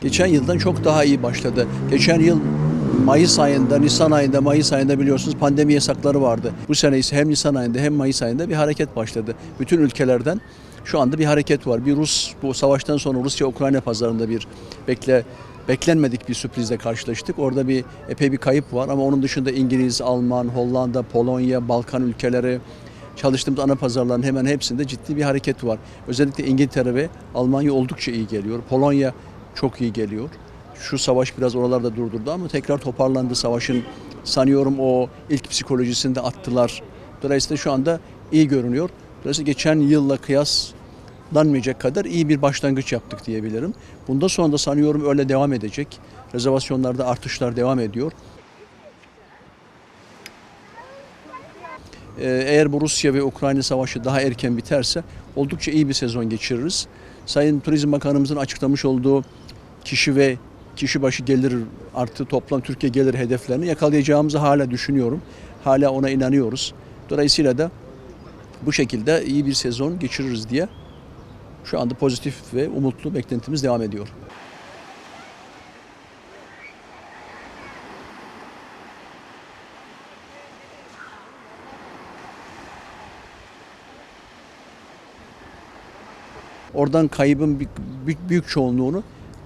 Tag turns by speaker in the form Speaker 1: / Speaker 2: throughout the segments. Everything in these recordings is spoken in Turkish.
Speaker 1: Geçen yıldan çok daha iyi başladı. Geçen yıl Mayıs ayında, Nisan ayında, Mayıs ayında biliyorsunuz pandemi yasakları vardı. Bu sene ise hem Nisan ayında hem Mayıs ayında bir hareket başladı. Bütün ülkelerden şu anda bir hareket var. Bir Rus, bu savaştan sonra Rusya-Ukrayna pazarında bir bekle beklenmedik bir sürprizle karşılaştık. Orada bir epey bir kayıp var ama onun dışında İngiliz, Alman, Hollanda, Polonya, Balkan ülkeleri, çalıştığımız ana pazarların hemen hepsinde ciddi bir hareket var. Özellikle İngiltere ve Almanya oldukça iyi geliyor. Polonya çok iyi geliyor. Şu savaş biraz oralarda durdurdu ama tekrar toparlandı savaşın. Sanıyorum o ilk psikolojisini de attılar. Dolayısıyla şu anda iyi görünüyor. Dolayısıyla geçen yılla kıyaslanmayacak kadar iyi bir başlangıç yaptık diyebilirim. Bundan sonra da sanıyorum öyle devam edecek. Rezervasyonlarda artışlar devam ediyor. Ee, Eğer bu Rusya ve Ukrayna savaşı daha erken biterse oldukça iyi bir sezon geçiririz. Sayın Turizm Bakanımızın açıklamış olduğu kişi ve kişi başı gelir artı toplam Türkiye gelir hedeflerini yakalayacağımızı hala düşünüyorum. Hala ona inanıyoruz. Dolayısıyla da bu şekilde iyi bir sezon geçiririz diye şu anda pozitif ve umutlu beklentimiz devam ediyor. Oradan kaybın büyük- çoğunluğunu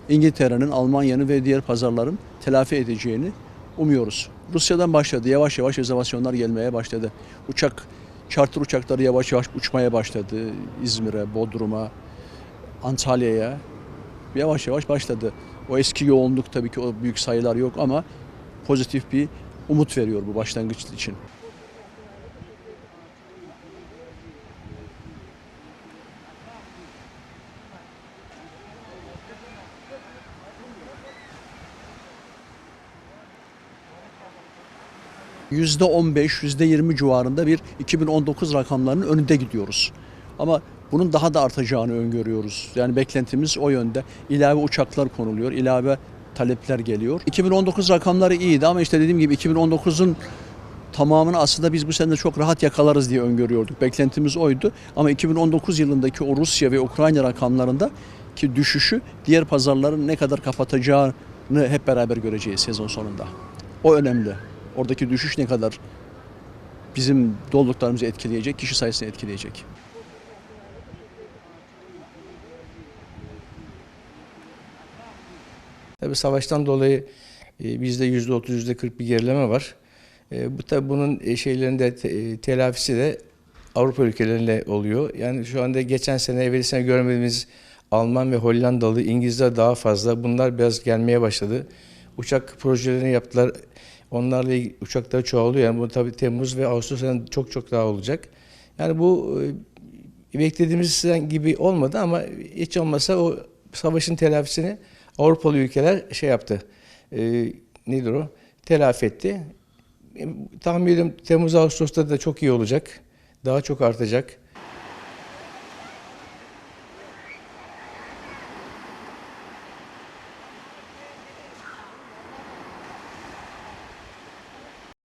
Speaker 1: İngiltere'nin, Almanya'nın ve diğer pazarların telafi edeceğini umuyoruz. Rusya'dan başladı. Yavaş yavaş rezervasyonlar gelmeye başladı. Uçak, charter uçakları yavaş yavaş uçmaya başladı. İzmir'e, Bodrum'a, Antalya'ya yavaş yavaş başladı. O eski yoğunluk tabii ki o büyük sayılar yok ama pozitif bir umut veriyor bu başlangıç için. %15, %20 civarında bir 2019 rakamlarının önünde gidiyoruz. Ama bunun daha da artacağını öngörüyoruz. Yani beklentimiz o yönde. İlave uçaklar konuluyor, ilave talepler geliyor. 2019 rakamları iyiydi ama işte dediğim gibi 2019'un tamamını aslında biz bu sene çok rahat yakalarız diye öngörüyorduk. Beklentimiz oydu. Ama 2019 yılındaki o Rusya ve Ukrayna rakamlarında ki düşüşü diğer pazarların ne kadar kapatacağını hep beraber göreceğiz sezon sonunda. O önemli. Oradaki düşüş ne kadar bizim doluluklarımızı etkileyecek, kişi sayısını etkileyecek.
Speaker 2: Tabii savaştan dolayı e, bizde yüzde otuz, yüzde kırk bir gerileme var. E, Bu tabii bunun e, şeylerinde te- telafisi de Avrupa ülkelerinde oluyor. Yani şu anda geçen sene, evvel sene görmediğimiz Alman ve Hollandalı, İngilizler daha fazla. Bunlar biraz gelmeye başladı. Uçak projelerini yaptılar. Onlarla ilgili uçaklar çoğalıyor. Yani bu tabii Temmuz ve Ağustos ayında çok çok daha olacak. Yani bu e, beklediğimiz gibi olmadı ama hiç olmasa o savaşın telafisini Avrupalı ülkeler şey yaptı. E, nedir o? Telafi etti. E, Tahmin ediyorum Temmuz Ağustos'ta da çok iyi olacak. Daha çok artacak.